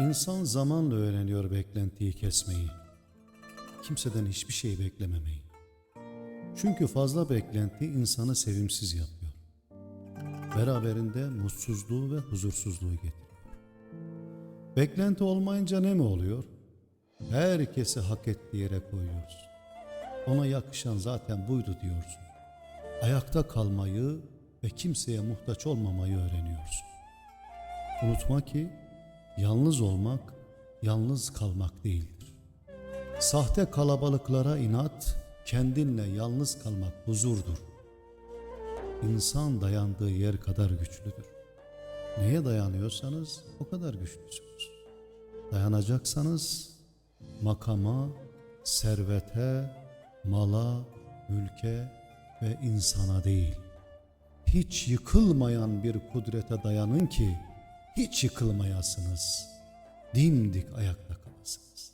İnsan zamanla öğreniyor beklentiyi kesmeyi. Kimseden hiçbir şey beklememeyi. Çünkü fazla beklenti insanı sevimsiz yapıyor. Beraberinde mutsuzluğu ve huzursuzluğu getiriyor. Beklenti olmayınca ne mi oluyor? Herkesi hak ettiği yere koyuyorsun. Ona yakışan zaten buydu diyorsun. Ayakta kalmayı ve kimseye muhtaç olmamayı öğreniyorsun. Unutma ki yalnız olmak yalnız kalmak değildir. Sahte kalabalıklara inat, kendinle yalnız kalmak huzurdur. İnsan dayandığı yer kadar güçlüdür. Neye dayanıyorsanız o kadar güçlüsünüz. Dayanacaksanız makama, servete, mala, mülke ve insana değil. Hiç yıkılmayan bir kudrete dayanın ki hiç yıkılmayasınız. Dimdik ayakta kalasınız.